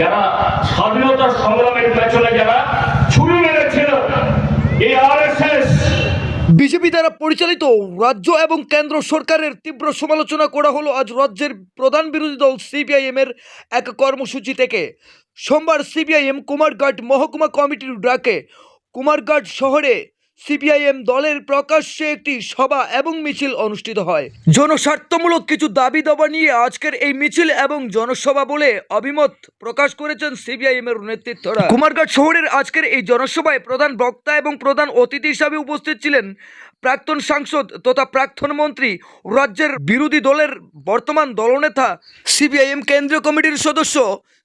যারা স্বাধীনতা সংগ্রামের পেছনে যারা ছুরি মেরেছিল, এই আরএসএস বিজেপি দ্বারা পরিচালিত রাজ্য এবং কেন্দ্র সরকারের তীব্র সমালোচনা করা হলো আজ রাজ্যের প্রধান বিরোধী দল সিপিআইএম এর এক কর্মসূচি থেকে। সোমবার সিপিআইএম কুমারঘাট মহকুমা কমিটির ডাকে কুমারঘাট শহরে সিপিআইএম দলের প্রকাশ্যে একটি সভা এবং মিছিল অনুষ্ঠিত হয়। জনস্বার্থমূলক কিছু দাবি দাবা নিয়ে আজকের এই মিছিল এবং জনসভা বলে অভিমত প্রকাশ করেছেন সিপিআইএম এর নেতৃত্বরা। কুমারঘাট শহরের আজকের এই জনসভায় প্রধান বক্তা এবং প্রধান অতিথি হিসাবে উপস্থিত ছিলেন প্রাক্তন সাংসদ তথা প্রাক্তন মন্ত্রী, রাজ্যের বিরোধী দলের বর্তমান দলনেতা, সিপিআইএম কেন্দ্রীয় কমিটির সদস্য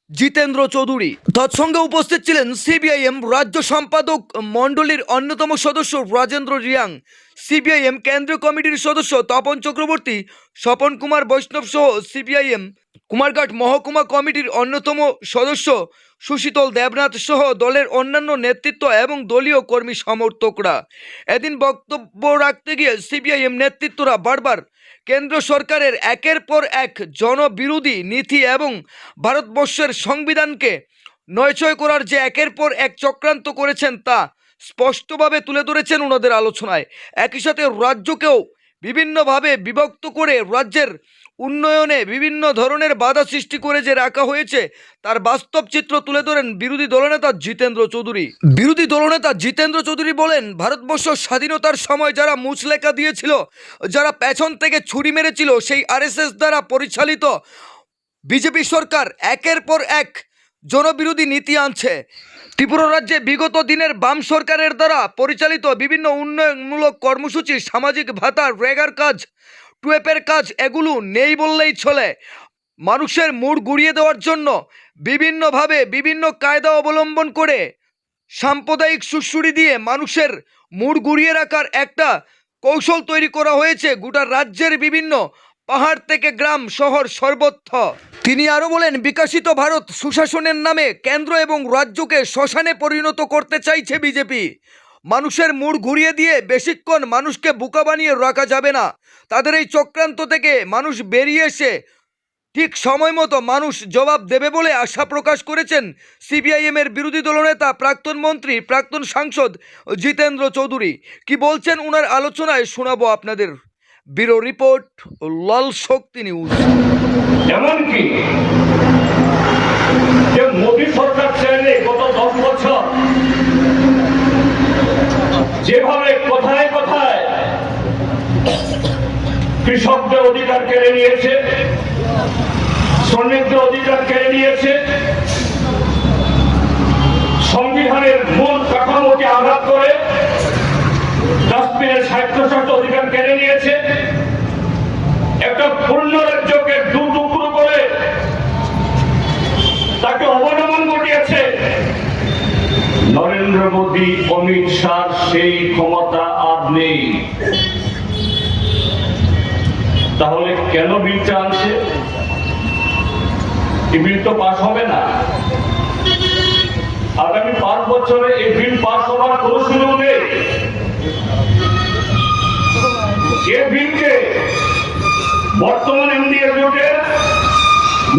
জিতেন্দ্র চৌধুরী। তৎসঙ্গে উপস্থিত ছিলেন সিবিআইএম রাজ্য সম্পাদক মণ্ডলীর অন্যতম সদস্য রাজেন্দ্র রিয়াং, সিবিআইএম কেন্দ্রীয় কমিটির সদস্য তপন চক্রবর্তী, স্বপন কুমার বৈষ্ণব সহ সিপিআইএম কুমারঘাট মহকুমা কমিটির অন্যতম সদস্য সুশীতল দেবনাথ সহ দলের অন্যান্য নেতৃত্ব এবং দলীয় কর্মী সমর্থকরা। এদিন বক্তব্য রাখতে গিয়ে সিপিআইএম নেতৃত্বরা বারবার কেন্দ্র সরকারের একের পর এক জনবিরোধী নীতি এবং ভারতবর্ষের সংবিধানকে নয়ছয় করার যে একের পর এক চক্রান্ত করেছেন তা স্পষ্টভাবে তুলে ধরেছেন ওনাদের আলোচনায়। একই সাথে রাজ্যকেও বিভিন্নভাবে বিভক্ত করে রাজ্যের উন্নয়নে বিভিন্ন ধরনের বাধা সৃষ্টি করে যে রাখা হয়েছে, তার বাস্তব চিত্র তুলে ধরেন বিরোধী দলনেতা জিতেন্দ্র চৌধুরী। বিরোধী দলনেতা জিতেন্দ্র চৌধুরী বলেন, ভারতবর্ষ স্বাধীনতার সময় যারা মুচলেখা দিয়েছিল, যারা পেছন থেকে ছুরি মেরেছিল, সেই আরএসএস দ্বারা পরিচালিত বিজেপি সরকার একের পর এক জনবিরোধী নীতি আনছে। ত্রিপুরা রাজ্যে বিগত দিনের বাম সরকারের দ্বারা পরিচালিত বিভিন্ন উন্নয়নমূলক কর্মসূচি, সামাজিক ভাতা, রেগার কাজ, টুয়েপের কাজ এগুলো নেই বললেই চলে। মানুষের মুড গুড়িয়ে দেওয়ার জন্য বিভিন্নভাবে বিভিন্ন কায়দা অবলম্বন করে সাম্প্রদায়িক সুশ্রুড়ি দিয়ে মানুষের মুড গুড়িয়ে রাখার একটা কৌশল তৈরি করা হয়েছে গোটা রাজ্যের বিভিন্ন পাহাড় থেকে গ্রাম, শহর সর্বত্র। তিনি আরও বলেন, বিকাশিত ভারত সুশাসনের নামে কেন্দ্র এবং রাজ্যকে শ্মশানে পরিণত করতে চাইছে বিজেপি। মানুষের মুড ঘুরিয়ে দিয়ে বেশিক্ষণ মানুষকে বোকা বানিয়ে রাখা যাবে না। তাদের এই চক্রান্ত থেকে মানুষ বেরিয়ে এসে ঠিক সময় মতো মানুষ জবাব দেবে বলে আশা প্রকাশ করেছেন সিপিআইএম এর বিরোধী দলনেতা প্রাক্তন মন্ত্রী, প্রাক্তন সাংসদ জিতেন্দ্র চৌধুরী। কি বলছেন ওনার আলোচনায় শোনাবো আপনাদের। Bureau report, Lal Shakti news. এমনকি যে মোদী সরকার চাইলে গত দশ বছর যেভাবে কোথায় কোথায় কৃষকদের অধিকার কেড়ে নিয়েছে, শ্রমিকদের অধিকার কেড়ে নিয়েছে, সংবিধানের মূল কাশ্মীরের স্বায়ত্তশাসিত অধিকার কেড়ে নিয়েছে। একটা পূর্ণ রাজ্যকে দু টুকরো করে তাকে অবনমন ঘটিয়েছে। নরেন্দ্র মোদী, অমিত শাহ, সেই ক্ষমতা আর নেই। তাহলে কেন বিলটা আনছে এই বিল তো পাস হবে না। আগামী পাঁচ বছরে এই বিল পাস হওয়ার কোনো বর্তমান এনডিএ জোটের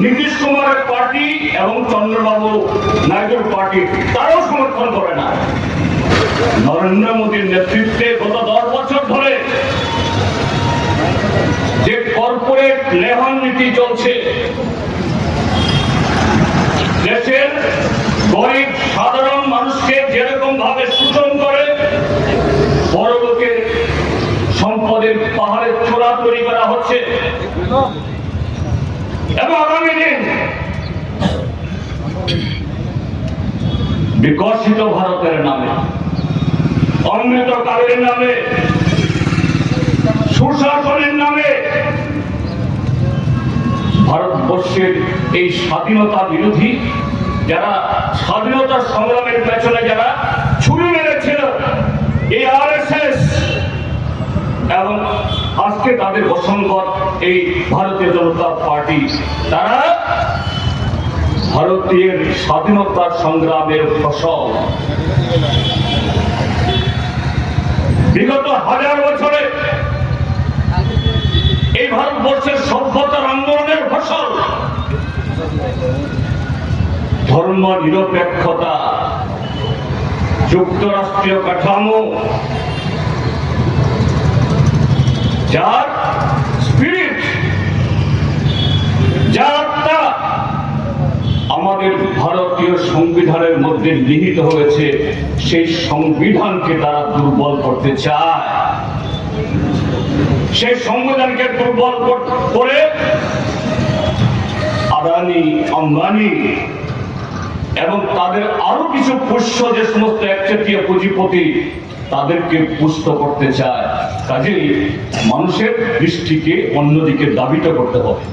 নীতিশ কুমারের পার্টি এবং চন্দ্রবাবু নাইডুর পার্টি, তারাও সমর্থন করে না। নরেন্দ্র মোদীর নেতৃত্বে গত দশ বছর ধরে যে কর্পোরেট লেহন নীতি চলছে, দেশের গরিব সাধারণ তৈরি করা হচ্ছে। এবং আগামী দিন বিকশিত ভারতের নামে, অমৃতকালের নামে, সুশাসনের নামে ভারতবর্ষের এই স্বাধীনতা বিরোধী যারা স্বাধীনতা সংগ্রামের পেছনে যারা ছুরি মেরেছিল, এই আরএসএস এবং আজকে তাদের অসংগত এই ভারতীয় জনতা পার্টি, তারা ভারতীয় স্বাধীনতা সংগ্রামের ফসল। বিগত হাজার বছরে এই ভারতবর্ষের সভ্যতার আন্দোলনের ফসল। ধর্ম নিরপেক্ষতা যুক্তরাষ্ট্রীয় কাঠামো যার স্পিরিট যার আত্মা আমাদের ভারতীয় সংবিধানের মধ্যে নিহিত হয়েছে, সেই সংবিধানকে তারা দুর্বল করতে চায়। সেই সংবিধানকে দুর্বল কর- আদানি, আম্বানি এবং তাদের আরও কিছু পুষ্য যে সমস্ত একচেটিয়া পুঁজিপতি তাদেরকে পুষ্ট করতে চায়। কাজেই মানুষের দৃষ্টিকে অন্যদিকে দাবিত করতে হবে।